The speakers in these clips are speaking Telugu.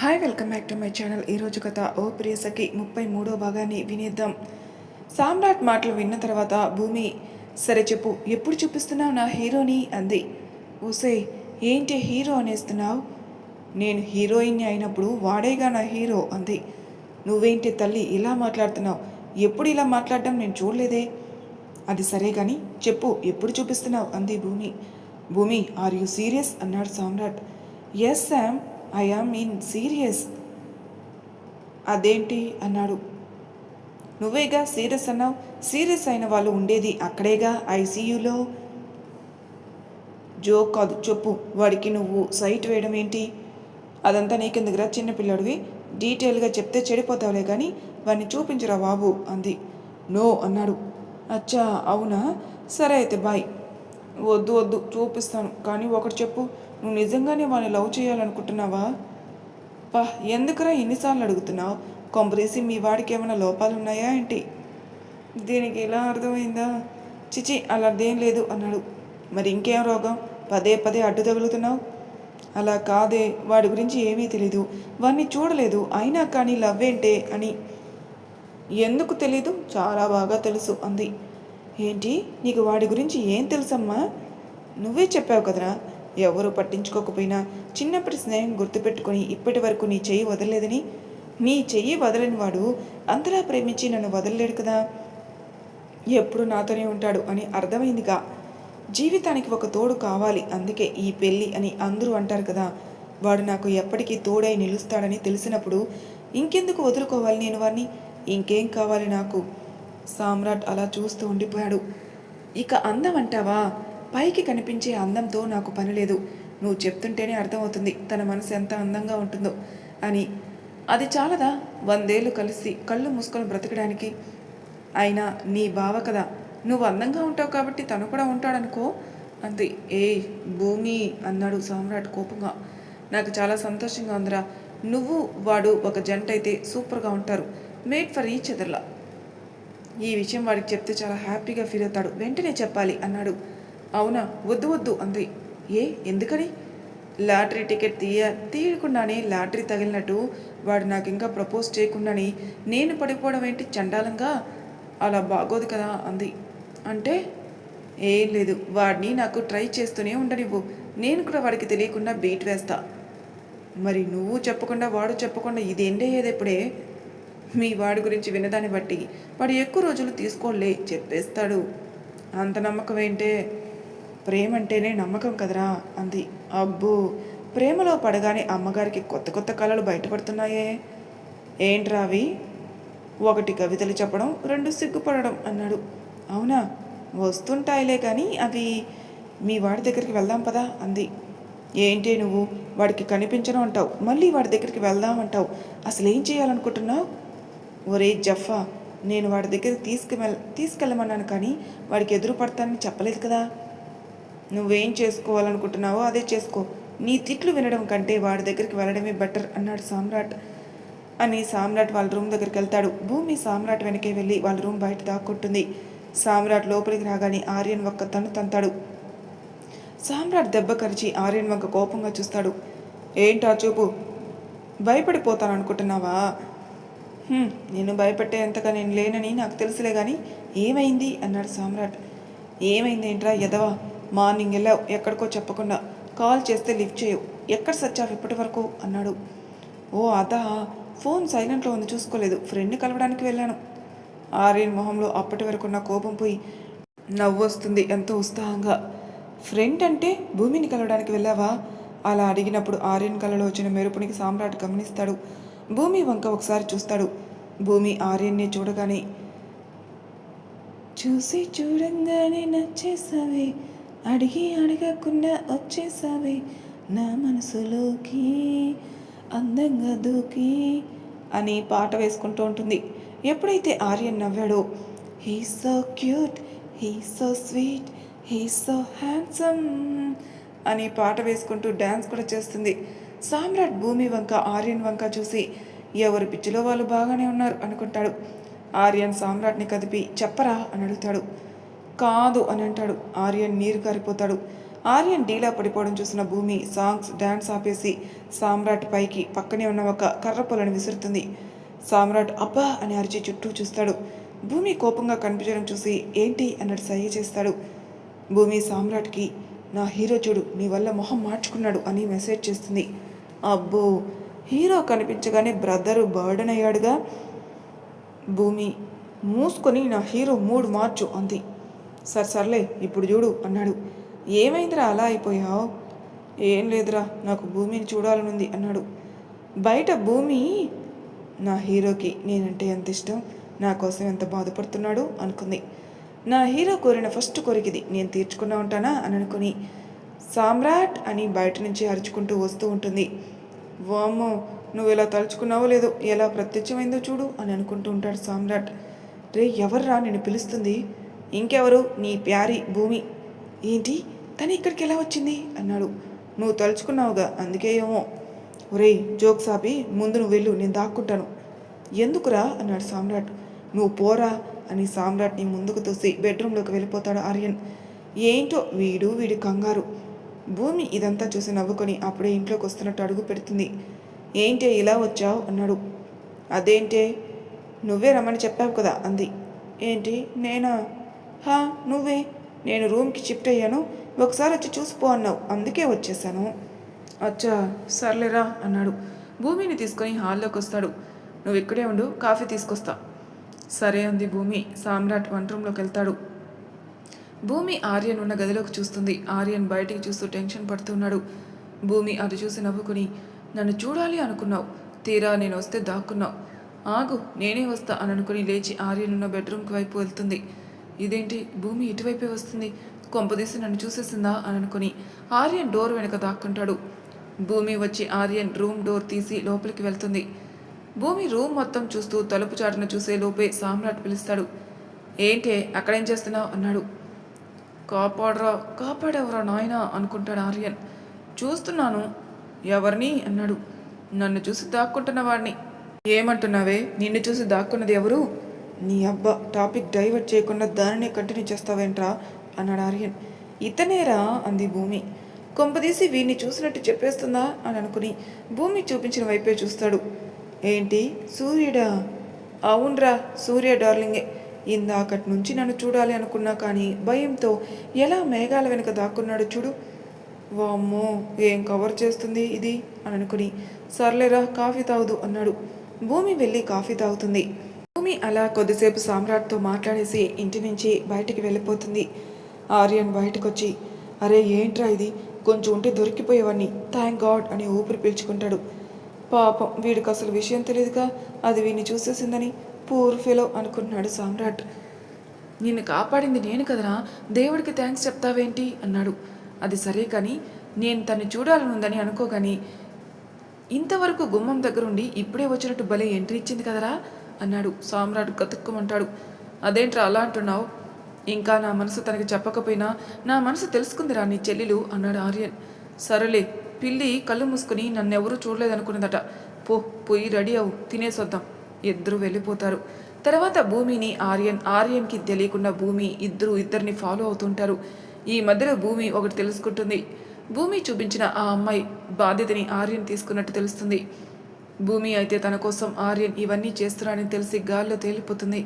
Hi welcome back to my channel. ఈరోజు కథ ఓ ప్రియసకి ముప్పై మూడో భాగాన్ని వినేద్దాం. సామ్రాట్ మాటలు విన్న తర్వాత భూమి సరే చెప్పు ఎప్పుడు చూపిస్తున్నావు నా హీరోని? అంది. ఓసే ఏంటి హీరో అనేస్తున్నావు? నేను హీరోయిన్ అయినప్పుడు వాడేగా నా హీరో అంది. నువ్వేంటి తల్లి ఇలా మాట్లాడుతున్నావు? ఎప్పుడు ఇలా మాట్లాడడం నేను చూడలేదే. అది సరే కానీ చెప్పు ఎప్పుడు చూపిస్తున్నావు? అంది భూమి. భూమి ఆర్ యు సీరియస్? అన్నాడు Samrat. Yes Sam I am mean serious అదేంటి? అన్నాడు. నువ్వేగా సీరియస్ అన్నావు? సీరియస్ అయిన వాళ్ళు ఉండేది అక్కడేగా? ఐసీయూలో జో కాదు చెప్పు. వాడికి నువ్వు సైట్ వేయడం ఏంటి? అదంతా నీకెందుకురా? చిన్నపిల్లడివి డీటెయిల్గా చెప్తే చెడిపోతావులే కానీ వాడిని చూపించరా బాబు అంది. నో అన్నాడు. అచ్చా అవునా? సరే అయితే బాయ్. వద్దు వద్దు చూపిస్తాను. కానీ ఒకటి చెప్పు. నువ్వు నిజంగానే వాడిని లవ్ చేయాలనుకుంటున్నావా? పా ఎందుకురా ఎన్నిసార్లు అడుగుతున్నావు? కొంపదీసి మీ వాడికి ఏమైనా లోపాలు ఉన్నాయా ఏంటి? దీనికి ఎలా అర్థమైందా? చిచి అలాదేం లేదు అన్నాడు. మరి ఇంకేం రోగం? పదే పదే అడ్డు తగులుతున్నావు? అలా కాదే వాడి గురించి ఏమీ తెలీదు. వాడిని చూడలేదు అయినా కానీ లవ్ ఏంటే అని. ఎందుకు తెలీదు? చాలా బాగా తెలుసు అంది. ఏంటి? నీకు వాడి గురించి ఏం తెలుసమ్మా? నువ్వే చెప్పావు కదరా. ఎవరు పట్టించుకోకపోయినా చిన్నప్పటి స్నేహం గుర్తుపెట్టుకొని ఇప్పటి వరకు నీ చెయ్యి వదలలేదని. నీ చెయ్యి వదలని వాడు అంతలా ప్రేమించి నన్ను వదలలేడు కదా. ఎప్పుడు నాతోనే ఉంటాడు అని అర్థమైందిగా. జీవితానికి ఒక తోడు కావాలి అందుకే ఈ పెళ్ళి అని అందరూ అంటారు కదా. వాడు నాకు ఎప్పటికీ తోడై నిలుస్తాడని తెలిసినప్పుడు ఇంకెందుకు వదులుకోవాలి నేను వారిని ఇంకేం కావాలి నాకు? సామ్రాట్ అలా చూస్తూ ఉండిపోయాడు. ఇక అందం అంటావా? పైకి కనిపించే అందంతో నాకు పని లేదు. నువ్వు చెప్తుంటేనే అర్థమవుతుంది తన మనసు ఎంత అందంగా ఉంటుందో అని. అది చాలదా? వందేళ్ళు కలిసి కళ్ళు మూసుకొని బ్రతకడానికి. అయినా నీ బావ కదా. నువ్వు అందంగా ఉంటావు కాబట్టి తను కూడా ఉంటాడనుకో. అంతే ఏ భూమి అన్నాడు సామ్రాట్ కోపంగా. నాకు చాలా సంతోషంగా ఉందిరా. నువ్వు వాడు ఒక జంట అయితే సూపర్గా ఉంటారు. మేడ్ ఫర్ ఈచ్ అదర్లా. ఈ విషయం వాడికి చెప్తే చాలా హ్యాపీగా ఫీల్ అవుతాడు. వెంటనే చెప్పాలి అన్నాడు. అవునా? వద్దు వద్దు అంది. ఏ ఎందుకని? లాటరీ టికెట్ తీయ తీయకుండానే లాటరీ తగిలినట్టు వాడు నాకు ఇంకా ప్రపోజ్ చేయకుండానే నేను పడిపోవడం ఏంటి చండాలంగా? అలా బాగోదు కదా అంది. అంటే? ఏం లేదు వాడిని నాకు ట్రై చేస్తూనే ఉండనివ్వు. నేను కూడా వాడికి తెలియకుండా బీట్ వేస్తా. మరి నువ్వు చెప్పకుండా వాడు చెప్పకుండా ఇది ఎండయ్యేది ఇప్పుడే? మీ వాడి గురించి వినదాన్ని బట్టి వాడు ఎక్కువ రోజులు తీసుకోలే చెప్పేస్తాడు. అంత నమ్మకం ఏంటే? ప్రేమ అంటేనే నమ్మకం కదరా? అంది. అబ్బో! ప్రేమలో పడగానే అమ్మగారికి కొత్త కొత్త కళలు బయటపడుతున్నాయే. ఏంట్రా అవి? ఒకటి కవితలు చెప్పడం రెండు సిగ్గుపడడం అన్నాడు. అవునా? వస్తుంటాయిలే కానీ అవి మీ వాడి దగ్గరికి వెళ్దాం పదా? అంది. ఏంటి నువ్వు? వాడికి కనిపించడం అంటావు. మళ్ళీ వాడి దగ్గరికి వెళ్దాం అంటావు. అసలు ఏం చేయాలనుకుంటున్నావు? ఒరే జఫా నేను వాడి దగ్గరికి తీసుకువెళ్ తీసుకెళ్ళమన్నాను కానీ వాడికి ఎదురు పడతానని చెప్పలేదు కదా? నువ్వేం చేసుకోవాలనుకుంటున్నావో అదే చేసుకో. నీ తిట్లు వినడం కంటే వాడి దగ్గరికి వెళ్ళడమే బెటర్ అన్నాడు సామ్రాట్. అని సామ్రాట్ వాళ్ళ రూమ్ దగ్గరికి వెళ్తాడు. భూమి సామ్రాట్ వెనకే వెళ్ళి వాళ్ళ రూమ్ బయట దాక్కుంటుంది. సామ్రాట్ లోపలికి రాగానే ఆర్యన్ ఒక్క తను తంతాడు. సామ్రాట్ దెబ్బ కరిచి ఆర్యన్ వంక కోపంగా చూస్తాడు. ఏంటా చూపు? భయపడిపోతాను అనుకుంటున్నావా నేను నిన్ను భయపెట్టేంతగా నేను లేనని నాకు తెలుసులే కానీ ఏమైంది? అన్నాడు సామ్రాట్. ఏమైంది ఏంట్రా ఎదవా మార్నింగ్ వెళ్ళావు ఎక్కడికో చెప్పకుండా కాల్ చేస్తే లిఫ్ట్ చేయవు. ఎక్కడ సచ్చావు ఇప్పటి వరకు అన్నాడు. ఓ అదా ఫోన్ సైలెంట్లో ఉంది చూసుకోలేదు. ఫ్రెండ్ని కలవడానికి వెళ్ళాను. ఆర్యన్ మొహంలో అప్పటి వరకు ఉన్న కోపం పోయి నవ్వు వస్తుంది ఎంతో ఉత్సాహంగా. ఫ్రెండ్ అంటే భూమిని కలవడానికి వెళ్ళావా? అలా అడిగినప్పుడు ఆర్యన్ కలలో వచ్చిన మెరుపునికి సామ్రాట్ గమనిస్తాడు. భూమి వంక ఒకసారి చూస్తాడు. భూమి ఆర్యన్ని చూడగానే చూసి చూడంగానే నచ్చేసావే. అడిగి అడగకుండా వచ్చేసావే నా మనసులోకి అందంగా దూకి అని పాట వేసుకుంటూ ఉంటుంది. ఎప్పుడైతే Aryan నవ్వాడో he so cute he so sweet he so handsome అని పాట వేసుకుంటూ డ్యాన్స్ కూడా చేస్తుంది. సామ్రాట్ భూమి వంక ఆర్యన్ వంక చూసి ఎవరు పిచ్చిలో వాళ్ళు బాగానే ఉన్నారు అనుకుంటాడు. ఆర్యన్ సామ్రాట్ని కదిపి చెప్పరా అని అడుగుతాడు. కాదు అని అంటాడు. ఆర్యన్ నీరు కారిపోతాడు. ఆర్యన్ డీలా పడిపోవడం చూసిన భూమి సాంగ్స్ డాన్స్ ఆపేసి సామ్రాట్ పైకి పక్కనే ఉన్న ఒక కర్ర పొలను విసురుతుంది. సామ్రాట్ అబ్బా అని అరిచి చుట్టూ చూస్తాడు. భూమి కోపంగా కనిపించడం చూసి ఏంటి అన్నట్టు సహాయ చేస్తాడు. భూమి సామ్రాట్కి నా హీరో చూడు నీ వల్ల మొహం మార్చుకున్నాడు అని మెసేజ్ చేస్తుంది. అబ్బో హీరో కనిపించగానే బ్రదరు బర్డన్ అయ్యాడుగా. భూమి మూసుకొని నా హీరో మూడు మార్చు అంది. సర్ సర్లే ఇప్పుడు చూడు అన్నాడు. ఏమైందిరా అలా అయిపోయావు? ఏం లేదురా నాకు భూమిని చూడాలనుంది అన్నాడు. బయట భూమి? నా హీరోకి నేనంటే ఎంత ఇష్టం? నా కోసం ఎంత బాధపడుతున్నాడు? అనుకుంది. నా హీరో కోరిన ఫస్ట్ కోరికది నేను తీర్చుకున్నా ఉంటానా? అని అనుకుని. సామ్రాట్ అని బయట నుంచి అరుచుకుంటూ వస్తూ ఉంటుంది. వామ్మో నువ్వు ఇలా తలుచుకున్నావో లేదో ఎలా ప్రత్యక్షమైందో చూడు అని అనుకుంటూ ఉంటాడు సామ్రాట్. రే ఎవర్రా నేను పిలుస్తుంది? ఇంకెవరు? నీ ప్యారి భూమి. ఏంటి? తను ఇక్కడికి ఎలా వచ్చింది? అన్నాడు. నువ్వు తలుచుకున్నావుగా అందుకే ఏమో. ఒరేయ్ జోక్స్ ఆపి ముందు నువ్వు వెళ్ళు నేను దాక్కుంటాను. ఎందుకురా? అన్నాడు సామ్రాట్. నువ్వు పోరా అని సామ్రాట్ని ముందుకు తోసి బెడ్రూమ్లోకి వెళ్ళిపోతాడు ఆర్యన్. ఏంటో వీడు వీడి కంగారు. భూమి ఇదంతా చూసి నవ్వుకొని అప్పుడే ఇంట్లోకి వస్తున్నట్టు అడుగు పెడుతుంది. ఏంటే ఇలా వచ్చావు? అన్నాడు. అదేంటే? నువ్వే రమ్మని చెప్పావు కదా అంది. ఏంటి? నేనా? హా నువ్వే? నేను రూమ్కి షిఫ్ట్ అయ్యాను. ఒకసారి వచ్చి చూసిపో అన్నావు. అందుకే వచ్చేసాను. అచ్చా సర్లేరా అన్నాడు. భూమిని తీసుకొని హాల్లోకి వస్తాడు. నువ్వు ఇక్కడే ఉండు కాఫీ తీసుకొస్తా. సరే అంది భూమి. సామ్రాట్ వంట రూమ్లోకి వెళ్తాడు. భూమి ఆర్యన్ ఉన్న గదిలోకి చూస్తుంది. ఆర్యన్ బయటికి చూస్తూ టెన్షన్ పడుతున్నాడు భూమి అది చూసి నవ్వుకుని నన్ను చూడాలి అనుకున్నావు. తీరా నేను వస్తే దాక్కున్నావు. ఆగు నేనే వస్తా అని అనుకుని లేచి ఆర్యన్ ఉన్న బెడ్రూమ్కి వైపు వెళ్తుంది. ఇదేంటి? భూమి ఇటువైపే వస్తుంది. కొంపదీసి నన్ను చూసేసిందా? అని అనుకుని ఆర్యన్ డోర్ వెనుక దాక్కుంటాడు. భూమి వచ్చి ఆర్యన్ రూమ్ డోర్ తీసి లోపలికి వెళ్తుంది. భూమి రూమ్ మొత్తం చూస్తూ తలుపు చాటున చూసే లోపే సామ్రాట్ పిలుస్తాడు. ఏంటే? అక్కడేం చేస్తున్నావు? అన్నాడు. కాపాడరా కాపాడెవరా నాయనా? అనుకుంటాడు ఆర్యన్. చూస్తున్నాను. ఎవరిని? అన్నాడు. నన్ను చూసి దాక్కుంటున్న వాడిని. ఏమంటున్నావే? నిన్ను చూసి దాక్కున్నది ఎవరు? నీ అబ్బా టాపిక్ డైవర్ట్ చేయకుండా దానినే కంటిన్యూ చేస్తావేంట్రా? అన్నాడు ఆర్యన్. ఇతనేరా? అంది భూమి. కొంపదీసి వీడిని చూసినట్టు చెప్పేస్తుందా? అని అనుకుని భూమి చూపించిన వైపే చూస్తాడు. ఏంటి? సూర్యుడా? అవునరా సూర్య డార్లింగే. ఇందాకటి నుంచి నన్ను చూడాలి అనుకున్నా కానీ భయంతో ఎలా మేఘాల వెనుక దాక్కున్నాడు చూడు. వామ్మో ఏం కవర్ చేస్తుంది ఇది? అని అనుకుని సర్లేరా కాఫీ తాగుదు అన్నాడు. భూమి వెళ్ళి కాఫీ తాగుతుంది. భూమి అలా కొద్దిసేపు సామ్రాట్తో మాట్లాడేసి ఇంటి నుంచి బయటికి వెళ్ళిపోతుంది. ఆర్యన్ బయటకు వచ్చి అరే ఏంట్రా ఇది? కొంచెం ఉంటే దొరికిపోయేవాడిని థ్యాంక్ గాడ్ అని ఊపిరి పీల్చుకుంటాడు. పాపం వీడికి అసలు విషయం తెలియదుగా అది వీడిని చూసేసిందని పూర్ ఫెలో అనుకుంటున్నాడు సామ్రాట్. నిన్ను కాపాడింది నేను కదరా? దేవుడికి థ్యాంక్స్ చెప్తావేంటి? అన్నాడు. అది సరే కానీ నేను తను చూడాలనుందని అనుకోగాని ఇంతవరకు గుమ్మం దగ్గరుండి ఇప్పుడే వచ్చినట్టు భలే ఎంట్రీ ఇచ్చింది కదరా? అన్నాడు. సామ్రాట్ గతుక్కుమంటాడు. అదేంట్రా అలా అంటున్నావు? ఇంకా నా మనసు తనకి చెప్పకపోయినా నా మనసు తెలుసుకుందిరా నీ చెల్లెలు అన్నాడు ఆర్యన్. సరేలే పిల్లి కళ్ళు మూసుకుని నన్నెవరూ చూడలేదనుకున్నదట. పో పోయి రెడీ అవు తినేసొద్దాం ఇద్దరు వెళ్ళిపోతారు. తర్వాత భూమిని ఆర్యన్ ఆర్యన్కి తెలియకుండా భూమి ఇద్దరు ఇద్దరిని ఫాలో అవుతుంటారు. ఈ మధ్యలో భూమి ఒకటి తెలుసుకుంటుంది. భూమి చూపించిన ఆ అమ్మాయి బాధ్యతని ఆర్యన్ తీసుకున్నట్టు తెలుస్తుంది. భూమి అయితే తన కోసం ఆర్యన్ ఇవన్నీ చేస్తున్నాడని తెలిసి గాల్లో తేలిపోతుంది.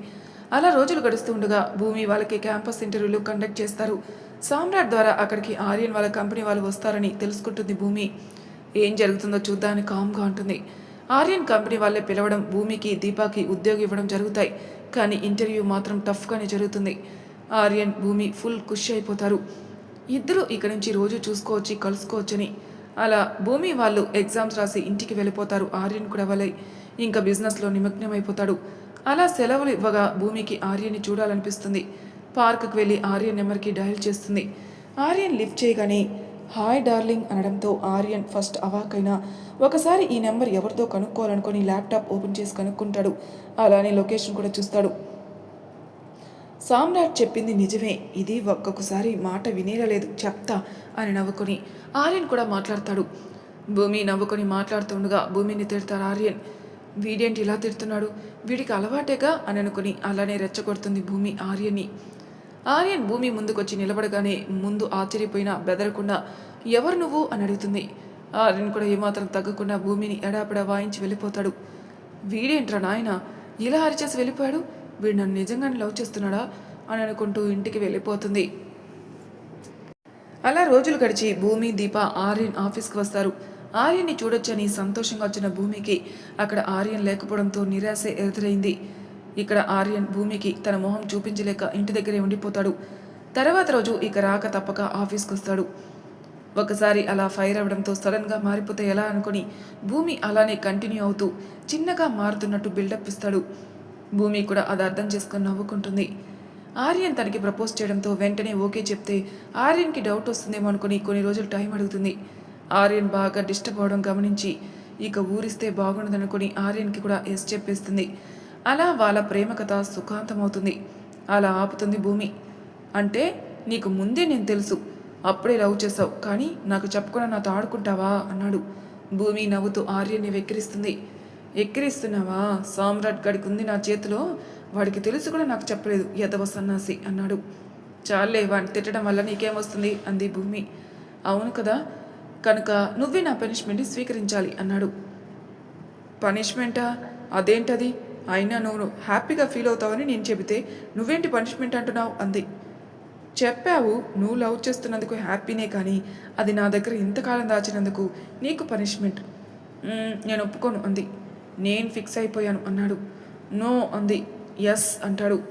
అలా రోజులు గడుస్తూ ఉండగా భూమి వాళ్ళకి క్యాంపస్ ఇంటర్వ్యూలు కండక్ట్ చేస్తారు. సామ్రాట్ ద్వారా అక్కడికి ఆర్యన్ వాళ్ళ కంపెనీ వాళ్ళు వస్తారని తెలుసుకుంటుంది భూమి. ఏం జరుగుతుందో చూద్దామని కామ్గా ఉంటుంది. ఆర్యన్ కంపెనీ వాళ్ళే పిలవడం భూమికి దీపాకి ఉద్యోగం ఇవ్వడం జరుగుతాయి. కానీ ఇంటర్వ్యూ మాత్రం టఫ్గానే జరుగుతుంది. ఆర్యన్ భూమి ఫుల్ ఖుషి అయిపోతారు. ఇద్దరు ఇక్కడి నుంచి రోజు చూసుకోవచ్చు కలుసుకోవచ్చని. అలా భూమి వాళ్ళు ఎగ్జామ్స్ రాసి ఇంటికి వెళ్ళిపోతారు. ఆర్యన్ కూడా వలై. ఇంకా బిజినెస్లో నిమగ్నమైపోతాడు. అలా సెలవులు ఇవ్వగా భూమికి ఆర్యన్ని చూడాలనిపిస్తుంది. పార్క్కి వెళ్ళి ఆర్యన్ నెంబర్కి డయల్ చేస్తుంది. ఆర్యన్ లిఫ్ట్ చేయగానే హాయ్ డార్లింగ్ అనడంతో ఆర్యన్ ఫస్ట్ అవాకైనా ఒకసారి ఈ నెంబర్ ఎవరితో కనుక్కోవాలనుకొని ల్యాప్టాప్ ఓపెన్ చేసి కనుక్కుంటాడు. అలానే లొకేషన్ కూడా చూస్తాడు. సామ్రాట్ చెప్పింది నిజమే. ఇది ఒక్కొక్కసారి మాట వినేరలేదు. చెప్తా అని నవ్వుకొని ఆర్యన్ కూడా మాట్లాడతాడు. భూమి నవ్వుకొని మాట్లాడుతుండగా భూమిని తిడతారు ఆర్యన్. వీడేంటి ఇలా తిడుతున్నాడు? వీడికి అలవాటేగా? అని అనుకుని అలానే రెచ్చగొడుతుంది భూమి ఆర్యని ఆర్యన్ భూమి ముందుకొచ్చి నిలబడగానే ముందు ఆశ్చర్యపోయినా బెదరకుండా ఎవరు నువ్వు? అని అడుగుతుంది. ఆర్యన్ కూడా ఏమాత్రం తగ్గకుండా భూమిని ఎడాపెడా వాయించి వెళ్ళిపోతాడు. వీడేంట్రా నాయన? ఇలా అరిచేసి వెళ్ళిపోయాడు? వీడు నన్ను నిజంగానే లవ్ చేస్తున్నాడా అని అనుకుంటూ ఇంటికి వెళ్ళిపోతుంది. అలా రోజులు గడిచి భూమి దీప ఆర్యన్ ఆఫీస్కి వస్తారు. ఆర్యన్ని చూడొచ్చని సంతోషంగా వచ్చిన భూమికి అక్కడ ఆర్యన్ లేకపోవడంతో నిరాశ ఎదురైంది. ఇక్కడ ఆర్యన్ భూమికి తన మొహం చూపించలేక ఇంటి దగ్గరే ఉండిపోతాడు. తర్వాత రోజు ఇక రాక తప్పక ఆఫీస్కి వస్తాడు. ఒకసారి అలా ఫైర్ అవడంతో సడన్గా మారిపోతే ఎలా అనుకుని భూమి అలానే కంటిన్యూ అవుతూ చిన్నగా మారుతున్నట్టు బిల్డప్ ఇస్తాడు. భూమి కూడా అది అర్థం చేసుకొని నవ్వుకుంటుంది. ఆర్యన్ తనకి ప్రపోజ్ చేయడంతో వెంటనే ఓకే చెప్తే ఆర్యన్కి డౌట్ వస్తుందేమో అనుకుని కొన్ని రోజులు టైం అడుగుతుంది. ఆర్యన్ బాగా డిస్టర్బ్ అవడం గమనించి ఇక ఊరిస్తే బాగుండదనుకుని ఆర్యన్కి కూడా ఎస్ చెప్పేస్తుంది. అలా వాళ్ళ ప్రేమ కథ సుఖాంతమవుతుంది. అలా ఆపుతుంది భూమి. అంటే నీకు ముందే నేను తెలుసు. అప్పుడే లవ్ చేసావు కానీ నాకు చెప్పకుండా నాతో ఆడుకుంటావా? అన్నాడు. భూమి నవ్వుతూ ఆర్యన్ని వెక్కిరిస్తుంది. ఎక్కిరిస్తున్నావా? సామ్రాట్ గడికి ఉంది నా చేతిలో. వాడికి తెలుసు కూడా నాకు చెప్పలేదు. యదవ సన్నాసి అన్నాడు. చాలే వాడిని తిట్టడం వల్ల నీకేం వస్తుంది? అంది భూమి. అవును కదా. కనుక నువ్వే నా పనిష్మెంట్ని స్వీకరించాలి అన్నాడు. పనిష్మెంటా? అదేంటది? అయినా నువ్వు హ్యాపీగా ఫీల్ అవుతావని నేను చెబితే నువ్వేంటి పనిష్మెంట్ అంటున్నావు? అంది. చెప్పావు. నువ్వు లవ్ చేస్తున్నందుకు హ్యాపీనే కానీ అది నా దగ్గర ఇంతకాలం దాచినందుకు నీకు పనిష్మెంట్. నేను ఒప్పుకోను అంది. నేను ఫిక్స్ అయిపోయాను. అన్నాడు. నో అంది. ఎస్ అంటాడు.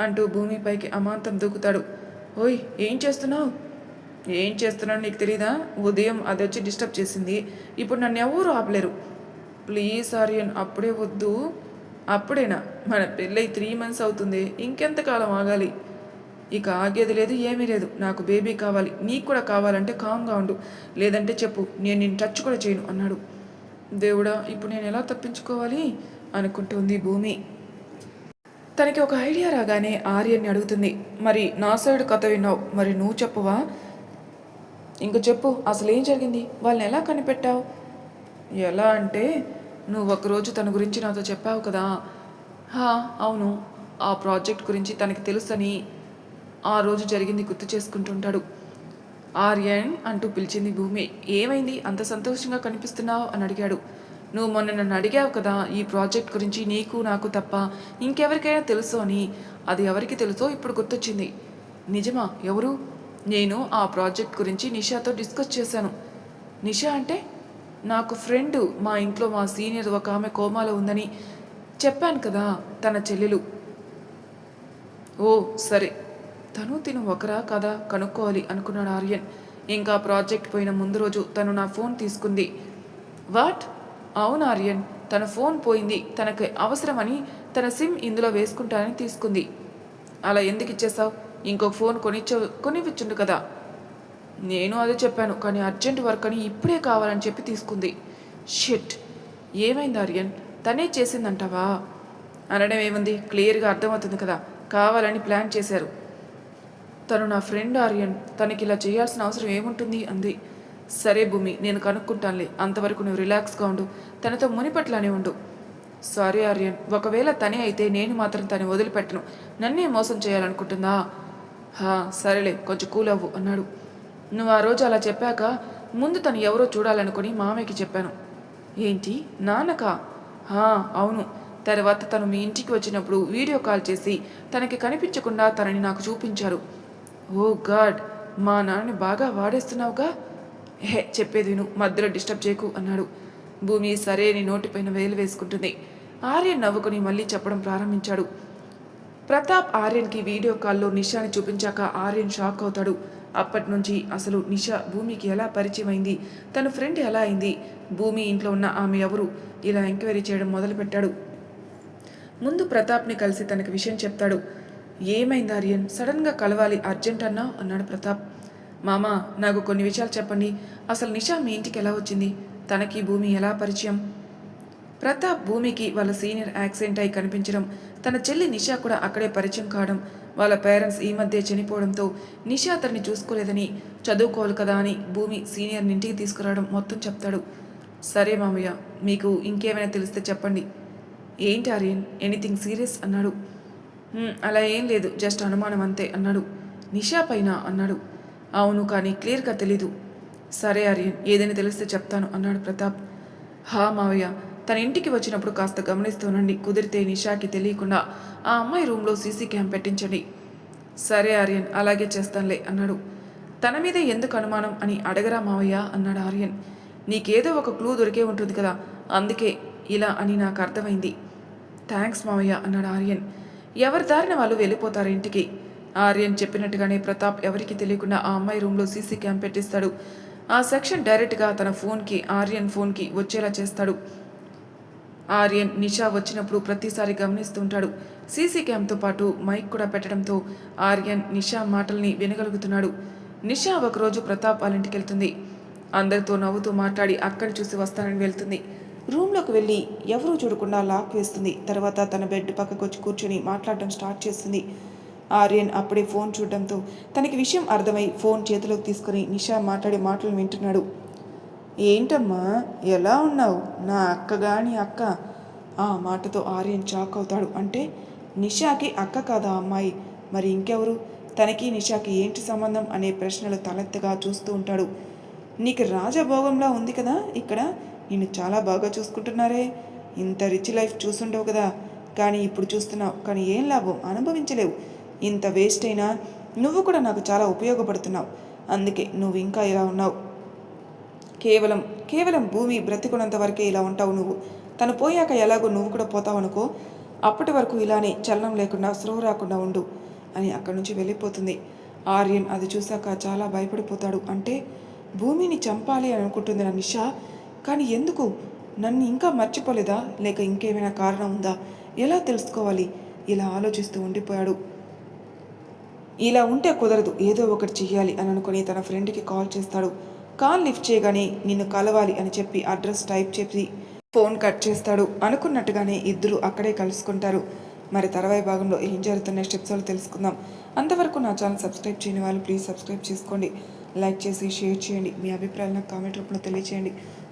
అంటూ భూమిపైకి అమాంతం దూకుతాడు. ఓయ్ ఏం చేస్తున్నావు? ఏం చేస్తున్నాను నీకు తెలీదా? ఉదయం అది వచ్చి డిస్టర్బ్ చేసింది. ఇప్పుడు నన్ను ఎవరు ఆపలేరు. ప్లీజ్ ఆర్యన్ అప్పుడే వద్దు. అప్పుడేనా? మన పెళ్ళై త్రీ మంత్స్ అవుతుంది. ఇంకెంతకాలం ఆగాలి? ఇక ఆగేది లేదు ఏమీ లేదు. నాకు బేబీ కావాలి. నీకు కూడా కావాలంటే కామ్గా ఉండు. లేదంటే చెప్పు. నేను నేను టచ్ కూడా చేయను. అన్నాడు. దేవుడా ఇప్పుడు నేను ఎలా తప్పించుకోవాలి? అనుకుంటుంది భూమి. తనకి ఒక ఐడియా రాగానే ఆర్యన్ని అడుగుతుంది. మరి నా సైడ్ కథ విన్నావు మరి నువ్వు చెప్పవా? ఇంక చెప్పు అసలు ఏం జరిగింది? వాళ్ళని ఎలా కనిపెట్టావు? ఎలా అంటే నువ్వు ఒకరోజు తన గురించి నాతో చెప్పావు కదా. హా అవును. ఆ ప్రాజెక్ట్ గురించి తనకి తెలుసని ఆ రోజు జరిగింది గుర్తు చేసుకుంటుంటాడు. ఆర్యన్ అంటూ పిలిచింది భూమి. ఏమైంది? అంత సంతోషంగా కనిపిస్తున్నావు? అని అడిగాడు. నువ్వు మొన్న నన్ను అడిగావు కదా ఈ ప్రాజెక్ట్ గురించి నీకు నాకు తప్ప ఇంకెవరికైనా తెలుసు అని. అది ఎవరికి తెలుసో ఇప్పుడు గుర్తొచ్చింది. నిజమా? ఎవరు? నేను ఆ ప్రాజెక్ట్ గురించి నిషాతో డిస్కస్ చేశాను. నిషా అంటే? నాకు ఫ్రెండ్ మా ఇంట్లో మా సీనియర్ ఒక ఆమె కోమాలో ఉందని చెప్పాను కదా తన చెల్లెలు. ఓ సరే. తను తిను ఒకరా కదా కనుక్కోవాలి అనుకున్నాడు ఆర్యన్. ఇంకా ప్రాజెక్ట్ పోయిన ముందు రోజు తను నా ఫోన్ తీసుకుంది. వాట్? అవును ఆర్యన్ తన ఫోన్ పోయింది. తనకు అవసరమని తన సిమ్ ఇందులో వేసుకుంటానని తీసుకుంది. అలా ఎందుకు ఇచ్చేసావు ఇంకో ఫోన్ కొనిచ్చ కొనివ్వచ్చుండు కదా. నేను అదే చెప్పాను కానీ అర్జెంట్ వర్క్ అని ఇప్పుడే కావాలని చెప్పి తీసుకుంది. షిట్! ఏమైంది ఆర్యన్? తనే చేసిందంటావా? అనడం ఏముంది? క్లియర్గా అర్థమవుతుంది కదా. కావాలని ప్లాన్ చేశారు. తను నా ఫ్రెండ్ ఆర్యన్. తనకి ఇలా చేయాల్సిన అవసరం ఏముంటుంది? అంది. సరే భూమి నేను కనుక్కుంటానులే. అంతవరకు నువ్వు రిలాక్స్గా ఉండు. తనతో మునిపట్లానే ఉండు. సారీ ఆర్యన్. ఒకవేళ తనే అయితే నేను మాత్రం తను వదిలిపెట్టను. నన్నే మోసం చేయాలనుకుంటుందా? హా సరేలే కొంచెం కూల్ అవ్వు అన్నాడు. నువ్వు ఆ రోజు అలా చెప్పాక ముందు తను ఎవరో చూడాలనుకుని మామయ్యకి చెప్పాను. ఏంటి? నాన్నకా? హా అవును. తర్వాత తను మీ ఇంటికి వచ్చినప్పుడు వీడియో కాల్ చేసి తనకి కనిపించకుండా తనని నాకు చూపించారు. ఓ గాడ్ మా నాన్నని బాగా వాడేస్తున్నావుగా? హే చెప్పేది విను మధ్యలో డిస్టర్బ్ చేయకు అన్నాడు. భూమి సరే నీ నోటిపైన వేలు వేసుకుంటుంది. ఆర్యన్ నవ్వుకుని మళ్ళీ చెప్పడం ప్రారంభించాడు. ప్రతాప్ ఆర్యన్కి వీడియో కాల్లో నిషాని చూపించాక ఆర్యన్ షాక్ అవుతాడు. అప్పటి నుంచి అసలు నిషా భూమికి ఎలా పరిచయం అయింది తన ఫ్రెండ్ ఎలా అయింది? భూమి ఇంట్లో ఉన్న ఆమె ఎవరు? ఇలా ఎంక్వైరీ చేయడం మొదలుపెట్టాడు. ముందు ప్రతాప్ని కలిసి తనకి విషయం చెప్తాడు. ఏమైంది ఆర్యన్? సడన్గా కలవాలి అర్జెంట్ అన్నా అన్నాడు ప్రతాప్. మామ నాకు కొన్ని విషయాలు చెప్పండి. అసలు నిషా మీ ఇంటికి ఎలా వచ్చింది? తనకి భూమి ఎలా పరిచయం? ప్రతాప్ భూమికి వాళ్ళ సీనియర్ యాక్సిడెంట్ అయి కనిపించడం తన చెల్లి నిషా కూడా అక్కడే పరిచయం కావడం వాళ్ళ పేరెంట్స్ ఈ మధ్య చనిపోవడంతో నిషా అతన్ని చూసుకోలేదని చదువుకోవాలి కదా అని భూమి సీనియర్ని ఇంటికి తీసుకురావడం మొత్తం చెప్తాడు. సరే మామయ్య మీకు ఇంకేమైనా తెలిస్తే చెప్పండి. ఏంటి ఆర్యన్? Anything serious? అన్నాడు. అలా ఏం లేదు జస్ట్ అనుమానం అంతే అన్నాడు. నిషా పైన? అన్నాడు. అవును కానీ క్లియర్గా తెలీదు. సరే ఆర్యన్ ఏదైనా తెలిస్తే చెప్తాను అన్నాడు ప్రతాప్. హా మావయ్య తన ఇంటికి వచ్చినప్పుడు కాస్త గమనిస్తూనండి కుదిరితే నిషాకి తెలియకుండా ఆ అమ్మాయి రూమ్లో సీసీ క్యామ్ పెట్టించండి. సరే ఆర్యన్ అలాగే చేస్తానులే అన్నాడు. తన మీద ఎందుకు అనుమానం అని అడగరా మావయ్య? అన్నాడు ఆర్యన్. నీకేదో ఒక క్లూ దొరికే ఉంటుంది కదా అందుకే ఇలా అని నాకు అర్థమైంది. థ్యాంక్స్ మావయ్య అన్నాడు ఆర్యన్. ఎవరి దారిన వాళ్ళు వెళ్ళిపోతారు ఇంటికి. ఆర్యన్ చెప్పినట్టుగానే ప్రతాప్ ఎవరికి తెలియకుండా ఆ అమ్మాయి రూమ్లో సీసీ క్యామ్ పెట్టిస్తాడు. ఆ సెక్షన్ డైరెక్ట్గా తన ఫోన్కి ఆర్యన్ ఫోన్కి వచ్చేలా చేస్తాడు. ఆర్యన్ నిషా వచ్చినప్పుడు ప్రతిసారి గమనిస్తుంటాడు సీసీ క్యామ్తో పాటు మైక్ కూడా పెట్టడంతో ఆర్యన్ నిషా మాటల్ని వినగలుగుతున్నాడు. నిషా ఒకరోజు ప్రతాప్ వాళ్ళ ఇంటికి వెళ్తుంది అందరితో నవ్వుతూ మాట్లాడి అక్కడ చూసి వస్తానని వెళ్తుంది. రూమ్లోకి వెళ్ళి ఎవరూ చూడకుండా లాక్ వేస్తుంది తర్వాత తన బెడ్ పక్కకు వచ్చి కూర్చొని మాట్లాడడం స్టార్ట్ చేస్తుంది. ఆర్యన్ అప్పుడే ఫోన్ చూడడంతో తనకి విషయం అర్థమై ఫోన్ చేతిలోకి తీసుకుని నిషా మాట్లాడే మాటలు వింటున్నాడు. ఏంటమ్మా? ఎలా ఉన్నావు? నా అక్క గాని అక్క? ఆ మాటతో ఆర్యన్ షాక్ అవుతాడు. అంటే నిషాకి అక్క కాదా అమ్మాయి? మరి ఇంకెవరు? తనకి నిషాకి ఏంటి సంబంధం? అనే ప్రశ్నలు తలెత్తగా చూస్తూ ఉంటాడు. నీకు రాజభోగంలా ఉంది కదా ఇక్కడ? నిన్ను చాలా బాగా చూసుకుంటున్నారే. ఇంత రిచ్ లైఫ్ చూసుండవు కదా. కానీ ఇప్పుడు చూస్తున్నావు. కానీ ఏం లాభం? అనుభవించలేవు. ఇంత వేస్ట్ అయినా నువ్వు కూడా నాకు చాలా ఉపయోగపడుతున్నావు. అందుకే నువ్వు ఇంకా ఇలా ఉన్నావు. కేవలం కేవలం భూమి బ్రతికున్నంత వరకే ఇలా ఉంటావు నువ్వు. తను పోయాక ఎలాగో నువ్వు కూడా పోతావు అనుకో. అప్పటి వరకు ఇలానే చలనం లేకుండా స్రోహ రాకుండా ఉండు అని అక్కడి నుంచి వెళ్ళిపోతుంది. ఆర్యన్ అది చూశాక చాలా భయపడిపోతాడు. అంటే భూమిని చంపాలి అని అనుకుంటుంది నా నిషా. కానీ ఎందుకు? నన్ను ఇంకా మర్చిపోలేదా? లేక ఇంకేమైనా కారణం ఉందా? ఎలా తెలుసుకోవాలి? ఇలా ఆలోచిస్తూ ఉండిపోయాడు. ఇలా ఉంటే కుదరదు. ఏదో ఒకటి చెయ్యాలి అని అనుకుని తన ఫ్రెండ్కి కాల్ చేస్తాడు. కాల్ లిఫ్ట్ చేయగానే నిన్ను కలవాలి అని చెప్పి అడ్రస్ టైప్ చేసి ఫోన్ కట్ చేస్తాడు. అనుకున్నట్టుగానే ఇద్దరు అక్కడే కలుసుకుంటారు. మరి తర్వాయి భాగంలో ఏం జరుగుతున్న స్టెప్స్ తెలుసుకుందాం. అంతవరకు నా ఛానల్ సబ్స్క్రైబ్ చేయని వాళ్ళు ప్లీజ్ సబ్స్క్రైబ్ చేసుకోండి. లైక్ చేసి షేర్ చేయండి. మీ అభిప్రాయాలను కామెంట్ రూపంలో తెలియచేయండి.